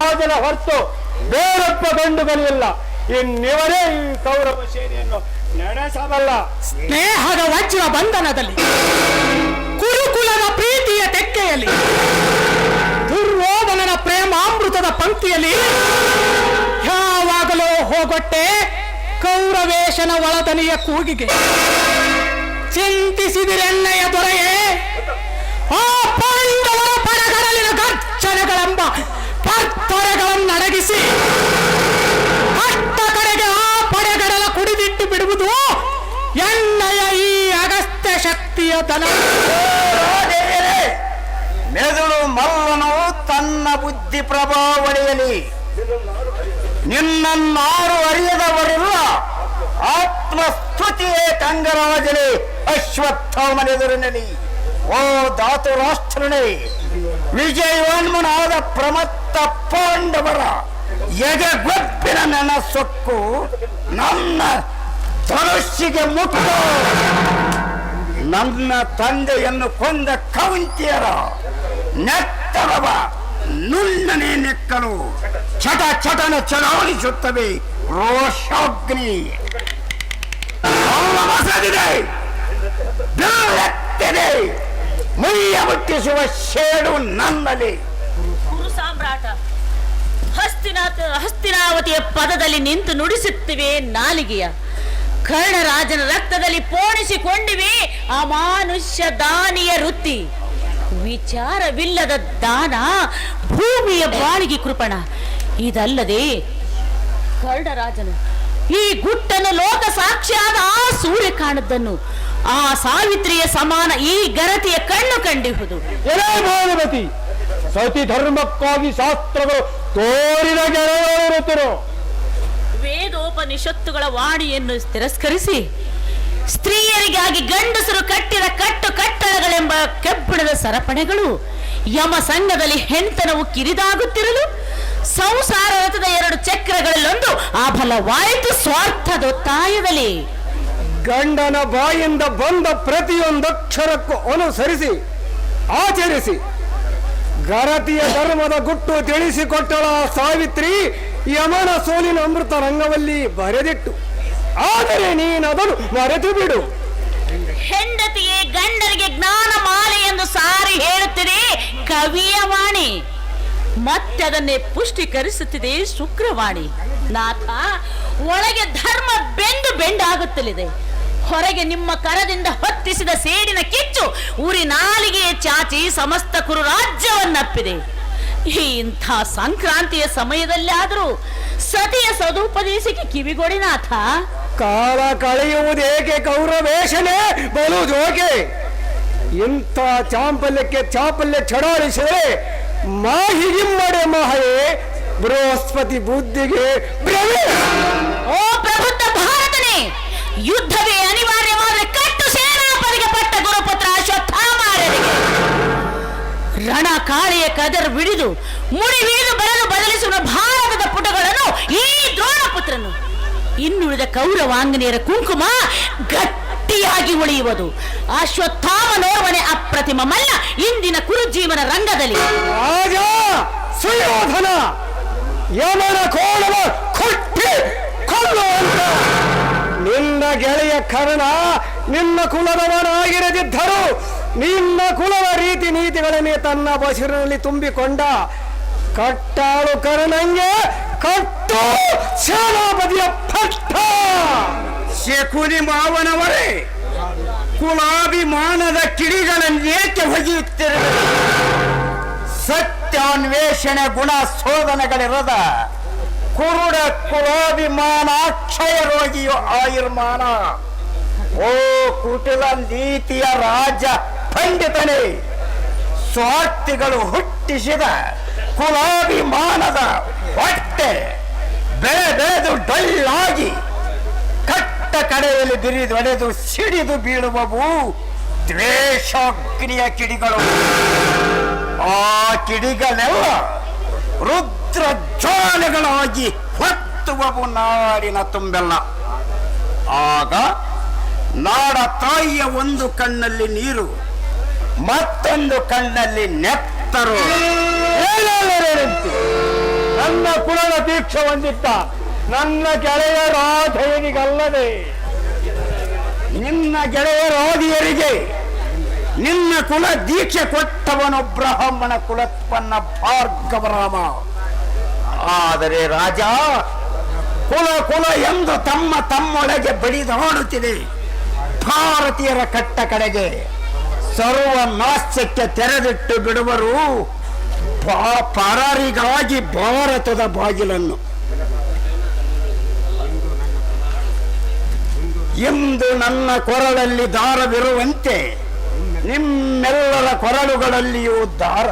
ರಾಜನ ಹೊರತು ಬೇರೊಬ್ಬ ಬಂಡುಗಳಿಲ್ಲ ಇನ್ನಿವರೇ ಈ ಕೌರವ ಸೇನೆಯನ್ನು ನಡೆಸಬಲ್ಲ. ಸ್ನೇಹದ ವಜ್ರ ಬಂಧನದಲ್ಲಿ, ಕುರುಕುಲದ ಪ್ರೀತಿಯ ತೆಕ್ಕೆಯಲ್ಲಿ, ದುರ್ಯೋಧನನ ಪ್ರೇಮಾಮೃತದ ಪಂಕ್ತಿಯಲ್ಲಿ ಯಾವಾಗಲೂ ಹೋಗೊಟ್ಟೆ ಕೌರವೇಶನ ಒಳದನಿಯ ಕೂಗಿಗೆ. ಚಿಂತಿಸಿದಿರೆಣ್ಣೆಯ ದೊರೆಯೇ? ಆ ಪಾಂಡವರ ಪರಗಡಲಿನ ಗರ್ಜನೆಗಳೆಂಬ ಪರ್ತರೆಗಳನ್ನಡಗಿಸಿ ಅಷ್ಟ ಕಡೆಗೆ ಆ ಪಡೆಗಡಲ ಕುಡಿದಿಟ್ಟು ಬಿಡುವುದು ಎಣ್ಣೆಯ ಈ ಅಗಸ್ತ್ಯ ಶಕ್ತಿಯ ತನ ಮೆದುಳು ಮಲ್ಲನು ತನ್ನ ಬುದ್ಧಿ ಪ್ರಭಾವಳಿಯಲಿ. ನಿನ್ನನ್ನಾರು ಅರಿಯದವರಿಲ್ಲ. ಆತ್ಮಸ್ತುತಿಯೇ ಅಶ್ವತ್ಥ ಮನೆದುರಿನಲ್ಲಿ ಓ ಧಾತು ವಿಜಯೋನ್ಮನಾದ ಪ್ರಮತ್ತ ಪಾಂಡವರ ಎದೆಗೊಪ್ಪಿನ ನನ್ನ ಸೊಕ್ಕು ನನ್ನ ಧನುಷ್ಯಿಗೆ ಮುಟ್ಟು. ನನ್ನ ತಂದೆಯನ್ನು ಕೊಂದ ಕೌಂತಿಯರ ನೆತ್ತರವ ನುಣ್ಣನೆ ನೆಕ್ಕಲು. ಚಟ ಚಟನ ಚಲಾವಣಿಸುತ್ತವೆ ರೋಷಾಗ್ನಿ. ಮಸದಿದೆ. ಮುಯ್ಯ ಮುಟ್ಟಿಸುವ ಶೇಡು ನನ್ನಲ್ಲಿ ಗುರು ಸಾಮ್ರಾಟ, ಹಸ್ತಿನಾಥ, ಹಸ್ತಿನಾವತಿಯ ಪದದಲ್ಲಿ ನಿಂತು ನುಡಿಸುತ್ತಿವೆ ನಾಲಿಗೆಯ. ಕರ್ಣರಾಜನ ರಕ್ತದಲ್ಲಿ ಪೋಣಿಸಿಕೊಂಡಿವೆ ಅಮಾನುಷ್ಯ ದಾನಿಯ ವೃತ್ತಿ. ವಿಚಾರವಿಲ್ಲದ ದಾನ, ಭೂಮಿಯ ಬಾಳಿಗೆ ಕೃಪಣ. ಇದಲ್ಲದೆ ಕರ್ಣರಾಜನು ಈ ಗುಟ್ಟನ್ನು ಲೋಕ ಸಾಕ್ಷಿಯಾದ ಆ ಸೂರ್ಯ ಕಾಣದ್ದನ್ನು ಆ ಸಾವಿತ್ರಿಯ ಸಮಾನ ಈ ಗರತಿಯ ಕಣ್ಣು ಕಂಡಿಹುದು. ಭಾನುಮತಿ ಸತಿ ಧರ್ಮಕ್ಕಾಗಿ ಶಾಸ್ತ್ರಗಳು ತೋರಿದ ಗೆಳೆಯರು ವೇದೋಪನಿಷತ್ತುಗಳ ವಾಣಿಯನ್ನು ತಿರಸ್ಕರಿಸಿ ಸ್ತ್ರೀಯರಿಗಾಗಿ ಗಂಡಸರು ಕಟ್ಟಿದ ಕಟ್ಟು ಕಟ್ಟಳಗಳೆಂಬ ಕೆಬ್ಬಣದ ಸರಪಣೆಗಳು ಯಮ ಸಂಘದಲ್ಲಿ ಹೆಣ್ತನವು ಕಿರಿದಾಗುತ್ತಿರಲು ಸಂಸಾರ ರಥದ ಎರಡು ಚಕ್ರಗಳಲ್ಲೊಂದು ಆ ಬಲವಾಯಿತು ಸ್ವಾರ್ಥದೊತ್ತಾಯದಲ್ಲಿ. ಗಂಡನ ಬಾಯಿಂದ ಬಂದ ಪ್ರತಿಯೊಂದಕ್ಷರಕ್ಕೂ ಅನುಸರಿಸಿ, ಆಚರಿಸಿ. ಗರತಿಯ ಧರ್ಮದ ಗುಟ್ಟು ತಿಳಿಸಿಕೊಟ್ಟಳ ಸಾವಿತ್ರಿ ಯಮನ ಸೋಲಿನ ಅಮೃತ ರಂಗವಲ್ಲಿ ಬರೆದಿಟ್ಟು, ಆದರೆ ನೀನದನ್ನು ಮರೆತು ಬಿಡು ಹೆಂಡತಿಯೇ ಗಂಡರಿಗೆ ಜ್ಞಾನ ಮಾಲೆ ಎಂದು ಸಾರಿ ಹೇಳುತ್ತಿದೆ ಕವಿಯ ವಾಣಿ. ಮತ್ತೆ ಅದನ್ನೇ ಪುಷ್ಟೀಕರಿಸುತ್ತಿದೆ ಶುಕ್ರವಾಣಿ. ನಾಥ, ಒಳಗೆ ಧರ್ಮ ಬೆಂದು ಬೆಂಡಾಗುತ್ತಲಿದೆ. ಹೊರಗೆ ನಿಮ್ಮ ಕರದಿಂದ ಹೊತ್ತಿಸಿದ ಸೇಡಿನ ಕಿಚ್ಚು ಉರಿ ನಾಲಿಗೆ ಚಾಚಿ ಸಮಸ್ತ ಕುರು ರಾಜ್ಯವನ್ನಪ್ಪಿದೆ. ಇಂಥ ಸಂಕ್ರಾಂತಿಯ ಸಮಯದಲ್ಲಾದರೂ ಸತಿಯ ಸದುಪದೇಶಕ್ಕೆ ಕಿವಿಗೊಡಿನಾಥ ಕಾಲ ಕಳೆಯುವುದೇಕೆ ಕೌರವೇಶನೇ ಬಲು ಜೋಕೆ. ಇಂಥ ಚಾಂಪಲ್ಯಕ್ಕೆ ಚಾಪಲ್ಯ ಚಡಾಳಿಸಿದರೆ ಮಾಹಿಗಿಮ್ಮಡೆ ಮಹಯೇ ಬೃಹಸ್ಪತಿ ಬುದ್ಧಿಗೆ ಓ ಪ್ರಬುದ್ಧ ಭಾರತನೇ ಯುದ್ಧವೇ ರಣ ಕಾಳೆಯ ಕದರ್ ಬಿಡಿದು ಮುಡಿ ಹಿಡಿದು ಬರಲು ಬದಲಿಸುವ ಭಾರತದ ಪುಟಗಳನ್ನು ಈ ದ್ರೋಣಪುತ್ರನು ಇನ್ನುಳಿದ ಕೌರವಾಂಗನೆಯರ ಕುಂಕುಮ ಗಟ್ಟಿಯಾಗಿ ಉಳಿಯುವುದು. ಅಶ್ವತ್ಥಾಮನೋರ್ವನೆ ಅಪ್ರತಿಮ ಮಲ್ಲ ಇಂದಿನ ಕುರುಜೀವನ ರಂಗದಲ್ಲಿ. ಸುಯೋಧನ ಕೊಲ್ಲುವಂತ ನಿನ್ನ ಗೆಳೆಯ ಕರ್ಣ ನಿನ್ನ ಕುಲದವನಾಗಿರದಿದ್ದರೂ ನಿನ್ನ ಕುಲವ ರೀತಿ ನೀತಿಗಳನ್ನೇ ತನ್ನ ಬಸಿರಿನಲ್ಲಿ ತುಂಬಿಕೊಂಡ ಕಟ್ಟಾಳು ಕರ್ಣಂಗೆ ಕಟ್ಟು ಸೇನಾಪತಿಯ ಪಟ್ಟ. ಶಕುನಿ ಮಾವನವರೇ, ಕುಲಾಭಿಮಾನದ ಕಿಡಿಗಳನ್ನೇಕೆ ಹೊಗೆಯುತ್ತಿರ ಸತ್ಯಾನ್ವೇಷಣೆ ಗುಣ ಶೋಧನೆಗಳಿರದ ಕುರುಡ ಕುಲಾಭಿಮಾನ ಅಕ್ಷಯ ರೋಗಿಯು ಆಯುರ್ಮಾನ. ಓ ಕುಟಿಲ ನೀತಿಯ ರಾಜ ಪಂಡಿತನೇ, ಸ್ವಾರ್ಥಿಗಳು ಹುಟ್ಟಿಸಿದ ಕುಲಾಭಿಮಾನದ ಹೊಟ್ಟೆ ಬೆಳೆ ಬೆಳೆದು ಡಳ್ಳಾಗಿ ಕಟ್ಟ ಕಡೆಯಲ್ಲಿ ಬಿರಿದು ಒಡೆದು ಸಿಡಿದು ಬೀಳುವವು ದ್ವೇಷಾಗ್ನಿಯ ಕಿಡಿಗಳು. ಆ ಕಿಡಿಗಳೆಲ್ಲ ರುದ್ರ ಜ್ವಾಲೆಗಳಾಗಿ ಹೊತ್ತುವವು ನಾಡಿನ ತುಂಬೆಲ್ಲ. ಆಗ ನಾಡ ತಾಯಿಯ ಒಂದು ಕಣ್ಣಲ್ಲಿ ನೀರು ಮತ್ತೊಂದು ಕಣ್ಣಲ್ಲಿ ನೆತ್ತರು? ನನ್ನ ಕುಲದ ದೀಕ್ಷೆ ಹೊಂದಿದ್ದ ನನ್ನ ಗೆಳೆಯ ರಾಧೆಯರಿಗಲ್ಲದೆ ನಿನ್ನ ಗೆಳೆಯ ರಾಧಿಯರಿಗೆ ನಿನ್ನ ಕುಲ ದೀಕ್ಷೆ ಕೊಟ್ಟವನು ಬ್ರಾಹ್ಮಣ ಕುಲತ್ಪನ್ನ ಭಾರ್ಗವರಾಮ. ಆದರೆ ರಾಜ ಕುಲ ಕುಲ ಎಂದು ತಮ್ಮ ತಮ್ಮೊಳಗೆ ಬಡಿದಾಡುತ್ತಿದೆ. ಭಾರತೀಯರ ಕಟ್ಟ ಕಡೆಗೆ ಸರ್ವ ನಾಸ್ಯಕ್ಕೆ ತೆರೆದಿಟ್ಟು ಬಿಡುವರು. ಪರಾರಿಗಾಗಿ ಪರರಿಗಾಗಿ ಭಾರತದ ಬಾಗಿಲನ್ನು. ಇಂದು ನನ್ನ ಕೊರಳಲ್ಲಿ ದಾರವಿರುವಂತೆ ನಿಮ್ಮೆಲ್ಲರ ಕೊರಳುಗಳಲ್ಲಿಯೂ ದಾರ.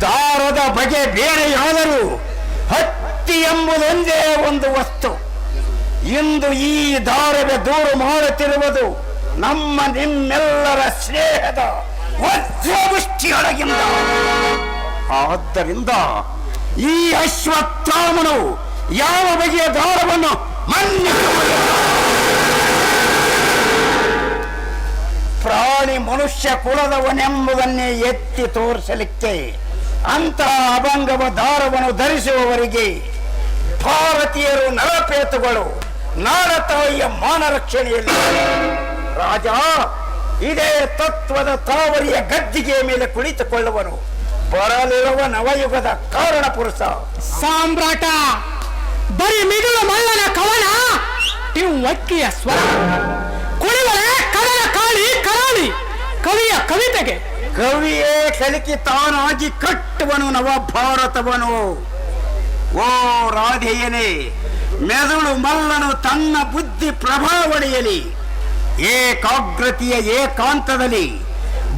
ದಾರದ ಬಗೆ ಬೇರೆಯಾದರೂ ಹತ್ತಿ ಎಂಬುದೊಂದೇ ಒಂದು ವಸ್ತು. ಇಂದು ಈ ದಾರದ ದೂರು ಮಾಡುತ್ತಿರುವುದು ನಮ್ಮ ನಿಮ್ಮೆಲ್ಲರ ಸ್ನೇಹದ ವಜ್ರವೃಷ್ಟಿಯೊಳಗಿಂದ. ಆದ್ದರಿಂದ ಈ ಅಶ್ವತ್ಥಾಮನು ಯಾವ ಬಗೆಯ ದಾರವನ್ನು ಪ್ರಾಣಿ ಮನುಷ್ಯ ಕುಲದವನೆಂಬುದನ್ನೇ ಎತ್ತಿ ತೋರಿಸಲಿಕ್ಕೆ ಅಂತ ಅಭಂಗವ ದಾರವನ್ನು ಧರಿಸುವವರಿಗೆ ಭಾರತೀಯರು ನರಪೇತುಗಳು. ನಾಡತಾಯಿಯ ಮಾನ ರಕ್ಷಣೆಯಲ್ಲಿ ರಾಜ ಇದೇ ತತ್ವದ ತಾವರಿಯ ಗದ್ದಿಗೆಯ ಮೇಲೆ ಕುಳಿತುಕೊಳ್ಳುವನು. ಬರಲಿರುವ ನವಯುಗದ ಕಾರಣ ಪುರುಷ. ಸಾಮ್ರಾಟ ಬರೀ ಮಿದುಳು ಮಲ್ಲನ ಕವನ ಇವು ಒಕ್ಕಿಯ ಸ್ವರ. ಕುಣಿವರೆ ಕವನ ಕಾಳಿ ಕರಾಳಿ ಕವಿಯ ಕವಿತೆಗೆ. ಕವಿಯೇ ಕಲಿಕೆ ತಾನಾಗಿ ಕಟ್ಟುವನು ನವ ಭಾರತವನು ಓ ರಾಧೆಯನೇ ಮೆದುಳು ಮಲ್ಲನು ತನ್ನ ಬುದ್ಧಿ ಪ್ರಭಾವಳಿಯಲಿ, ಏಕಾಗ್ರತೆಯ ಏಕಾಂತದಲ್ಲಿ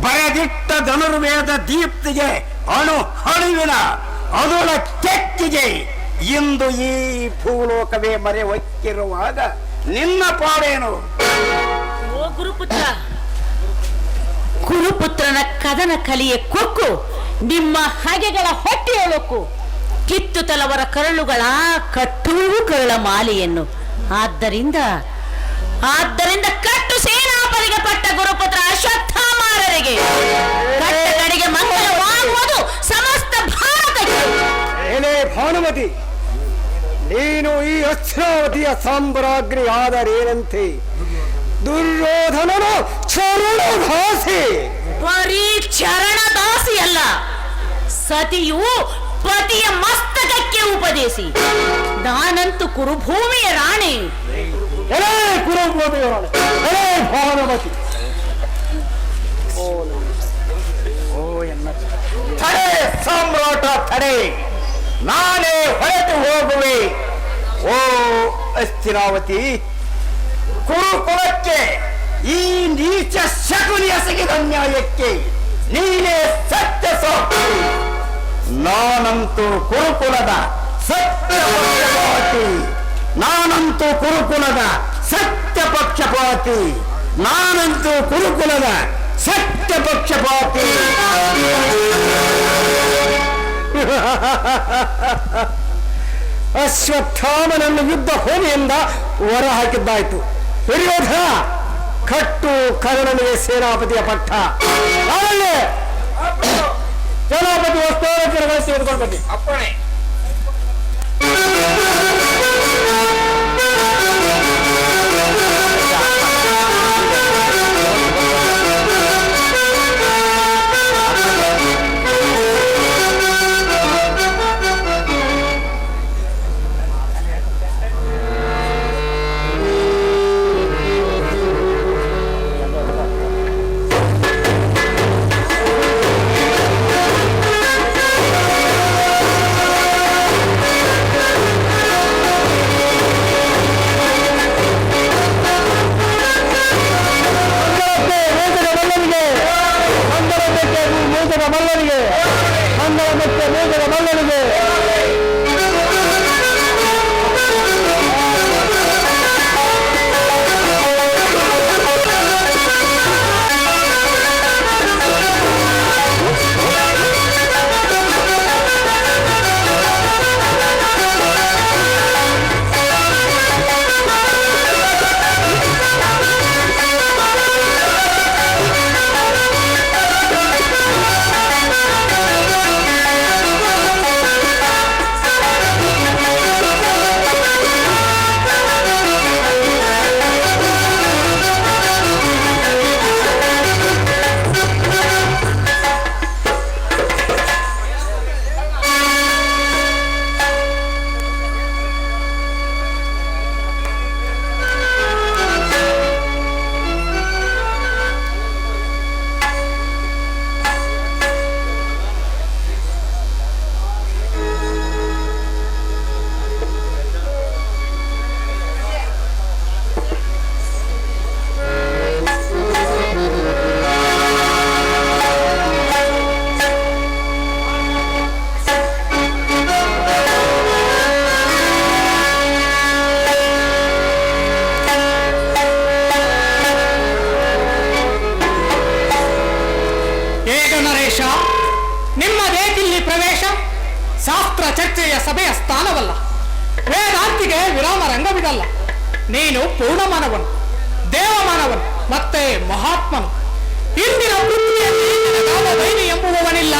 ಬರೆದಿಟ್ಟ ಧನುರ್ವೇದ ದೀಪ್ತಿಗೆ ಅಣು ಹಣುವಿನ ಅದುಳ ಕೆಕ್ಕಿಗೆ ಇಂದು ಈ ಭೂಲೋಕವೇ ಮರೆ ಒಕ್ಕಿರುವಾಗ ನಿನ್ನ ಪಾಡೇನು? ಗುರುಪುತ್ರ, ಗುರುಪುತ್ರನ ಕದನ ಕಲಿಯ ಕೊಕ್ಕು, ನಿಮ್ಮ ಹಗೆಗಳ ಹೊಟ್ಟೆಯೊಳಕು ಕಿತ್ತು ತಲವರ ಕರಳುಗಳ ಕಟ್ಟುವು ಕರುಳ ಮಾಲೆಯನ್ನು. ಆದ್ದರಿಂದ ಆದ್ದರಿಂದ ಕಟ್ಟು ಸೇನಾಪರಿಗೆ ಪಟ್ಟ ಗುರುಪುತ್ರ ಅಶ್ವತ್ಥಾಮಾರರಿಗೆ. ಕಟ್ಟ ಕಡೆಗೆ ಮಂಗಲವಾಗುವುದು ಸಮಸ್ತ ಭಾರತಕ್ಕೆ. ಏನೇ ಭಾನುಮತಿ ನೀನು ಈ ಅಶ್ರಾವತಿಯ ಸಾಮ್ರಾಜ್ಞಿ ಆದರೇನಂತೆ? ದುರ್ಯೋಧನನು ಚರಣದಾಸಿ. ಬರೀ ಚರಣದಾಸಿ ಅಲ್ಲ ಸತಿಯು ಪತಿಯ ಮಸ್ತಕಕ್ಕೆ ಉಪದೇಶಿ. ನಾನಂತೂ ಕುರುಭೂಮಿಯ ರಾಣಿ. ಸಾಮ್ರಾಟ ತಡೆ ನಾನೇ ಹೊರಟು ಹೋಗುವೆ. ಓ ಅಸ್ಥಿರಾವತಿ, ಕುರುಕುಲಕ್ಕೆ ಈ ನೀಚ ಶಕುನಿ ಎಸಗಿದ ನ್ಯಾಯಕ್ಕೆ ನೀನೇ ಸತ್ಯ ಸಾಕ್ಷಿ. ನಾನಂತೂ ಕುರುಕುಲದ ಸತ್ಯ ಪಕ್ಷಪಾತಿ. ನಾನಂತೂ ಕುರುಕುಲದ ಸತ್ಯ ಪಕ್ಷಪಾತಿ. ನಾನಂತೂ ಕುರುಕುಲದ ಸತ್ಯ ಪಕ್ಷಪಾತಿ. ಅಶ್ವತ್ಥಾಮನನ್ನು ಯುದ್ಧ ಹೋಮಿಯಿಂದ ಹೊರ ಹಾಕಿದ್ದಾಯ್ತು. ದುರ್ಯೋಧನ ಕಟ್ಟು ಕರ್ಣನಿಗೆ ಸೇನಾಪತಿಯ ಪಟ್ಟ. ನಾವಲ್ಲೇ ಸೇನಾಪತಿ ವಸ್ತುವನ್ನು ತೆಗೆದುಕೊಂಡು ಬನ್ನಿ ಅಪ್ಪಣೆ ನೀನು ಪೂರ್ಣಮಾನವನು ದೇವಮಾನವನು ಮತ್ತೆ ಮಹಾತ್ಮನು. ಇಂದಿನ ಪೃಥ್ವಿಯಲ್ಲಿ ಎಂಬುವವನಿಲ್ಲ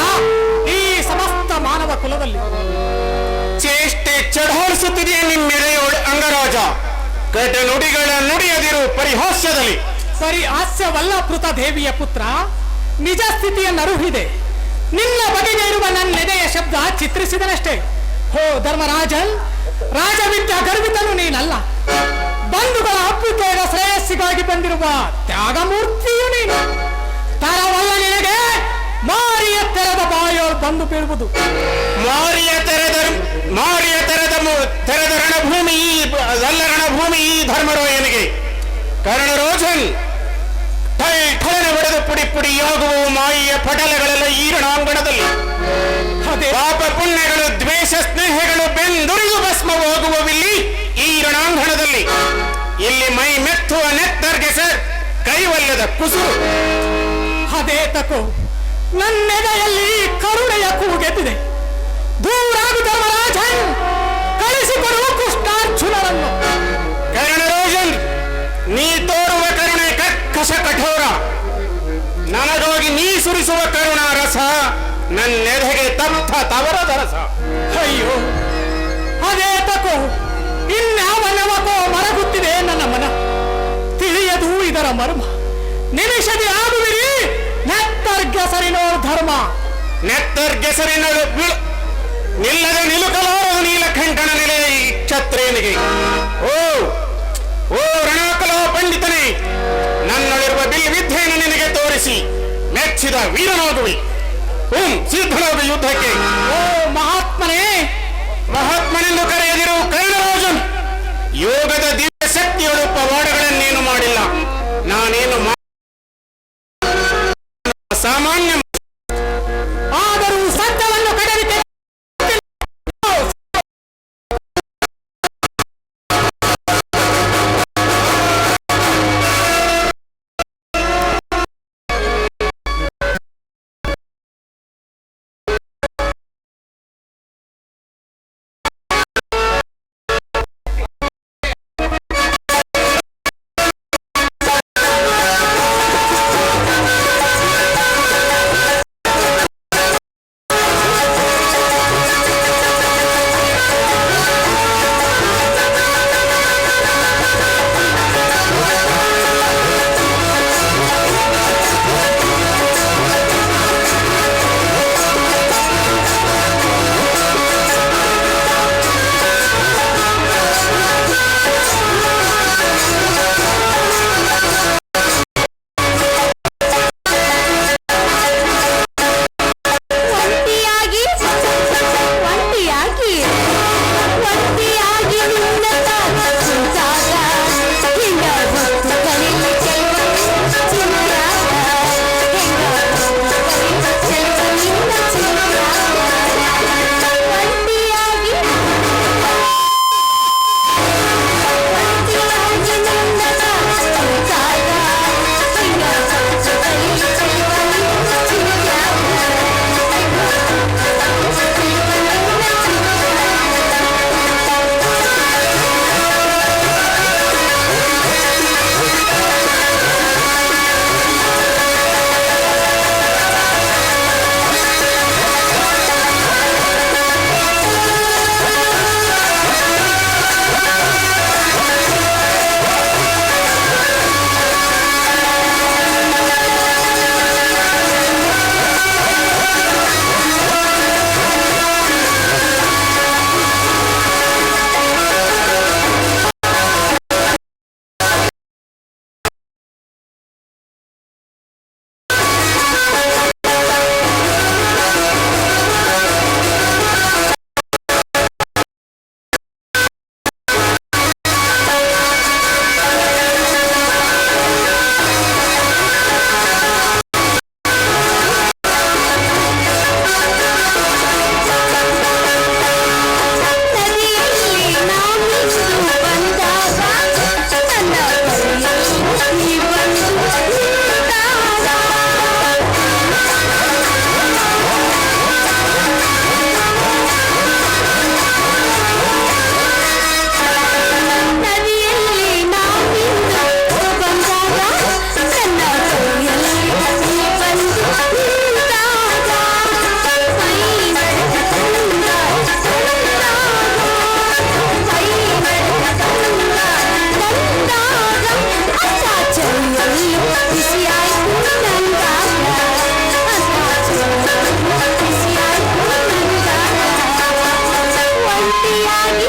ಈ ಸಮಸ್ತ ಮಾನವ ಕುಲದಲ್ಲಿ. ಚೇಷ್ಟೆ ಚಢಾಳಿಸುತ್ತಿದೆಯೇ ನಿಮ್ಮೆರೆಯೋಳು ಅಂಗರಾಜ. ಕಟ ನುಡಿಗಳ ನುಡಿಯದಿರು ಪರಿಹಾಸ್ಯದಲ್ಲಿ. ಸರಿ ಹಾಸ್ಯವಲ್ಲ ಪೃತ ದೇವಿಯ ಪುತ್ರ ನಿಜ ಸ್ಥಿತಿಯನ್ನರುಹಿದೆ ನಿನ್ನ ಬಗೆಗೆ ಇರುವ ನನ್ನ ಎದೆಯ ಶಬ್ದ ಚಿತ್ರಿಸಿದನಷ್ಟೇ. ಹೋ ಧರ್ಮರಾಜನ್ ರಾಜವಿದ್ಯ ಗರ್ವಿತನು ನೀನಲ್ಲ. ಬಂಧುಗಳ ಅಭ್ಯುದಯದ ಶ್ರೇಯಸ್ಸಿಗಾಗಿ ಬಂದಿರುವ ತ್ಯಾಗಮೂರ್ತಿಯು ನೀನು. ತರವಲ್ಲ ನಿನಗೆ ಮಾರಿಯ ತೆರೆದ ಬಾಯೋ ಬಂದು ಬೀಳುವುದು. ಮಾರಿಯ ತೆರೆದ ಮಾರಿಯ ತೆರೆದ ತೆರೆದ ರಣಭೂಮಿ ಅಲ್ಲ ರಣಭೂಮಿ ಈ ಧರ್ಮರಾಯನಿಗೆ. ಕರ್ಣರೋಜನ್ ಠೈ ಠಳನ ಹೊಡೆದು ಪುಡಿ ಪುಡಿಯಾಗುವ ಮಾಯಿಯ ಪಟಲಗಳೆಲ್ಲ ಈ ರಣಾಂಗಣದಲ್ಲಿ. ಪಾಪ ಪುಣ್ಯಗಳು ದ್ವೇಷ ಸ್ನೇಹಗಳು ಬೆಂದುರಿದು ಭಸ್ಮವಾಗುವವಿಲ್ಲಿ ಇಲ್ಲಿ ಮೈ ಮೆತ್ತುವ ನೆತ್ತರ್ಗೆ ಸರ್ ಕೈವಲ್ಲದ ಕುಸು ಅದೇ ತಕೋ ನನ್ನೆದೆಯಲ್ಲಿ ಕರುಣೆಯ ಕೂಗೆದ್ದಿದೆ ದೂರಾಗು ಧರ್ಮರಾಜ ಕಳಿಸಿಕೊಡು ಕೃಷ್ಣಾರ್ಜುನರನ್ನು. ಕರ್ಣರೋಜನ್ ನೀ ತೋರುವ ಕರುಣೆ ಕಕ್ಕಸ ಕಠೋರ. ನನಗಾಗಿ ನೀ ಸುರಿಸುವ ಕರುಣ ರಸ ನನ್ನೆದೆಗೆ ತಪ್ಪ ತವರದ ರಸ. ಅಯ್ಯೋ ಇದರ ಮರ್ಮ. ನಿಮಿಷದಿ ಆಗುವಿರಿ. ನೆತ್ತರ್ಗೆಸರಿನೋ ಧರ್ಮ. ನೆತ್ತರ್ಗೆಸರಿನಳು ಬೀಳ್- ನಿಲ್ಲದೆ ನಿಲುಕಲಾರದು ನೀಲಕಂಠನ ನೆಲೆ ಈ ಕ್ಷತ್ರಿಯನಿಗೆ ಓ ಓ ರಣಾಕಲೋ ಪಂಡಿತನೇ ನನ್ನಲ್ಲಿರುವ ಬಿಲ್ ವಿದ್ಯೆಯನ್ನು ನಿನಗೆ ತೋರಿಸಿ. ಮೆಚ್ಚಿದ ವೀರನಾಗುವಿ. ಓಂ ಸಿದ್ಧನಾದ ಯುದ್ಧಕ್ಕೆ. ಓ ಮಹಾತ್ಮನೇ. ಮಹಾತ್ಮನೆಂದು ಕರೆಯದಿರು ಕರ್ಣರಾಜನ್ ಯೋಗದ ದಿವ್ಯ ಶಕ್ತಿಯೊಳು ಪವಾಡಗಳನ್ನೇನು ಸಾಮಾನ್ಯ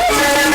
Yeah.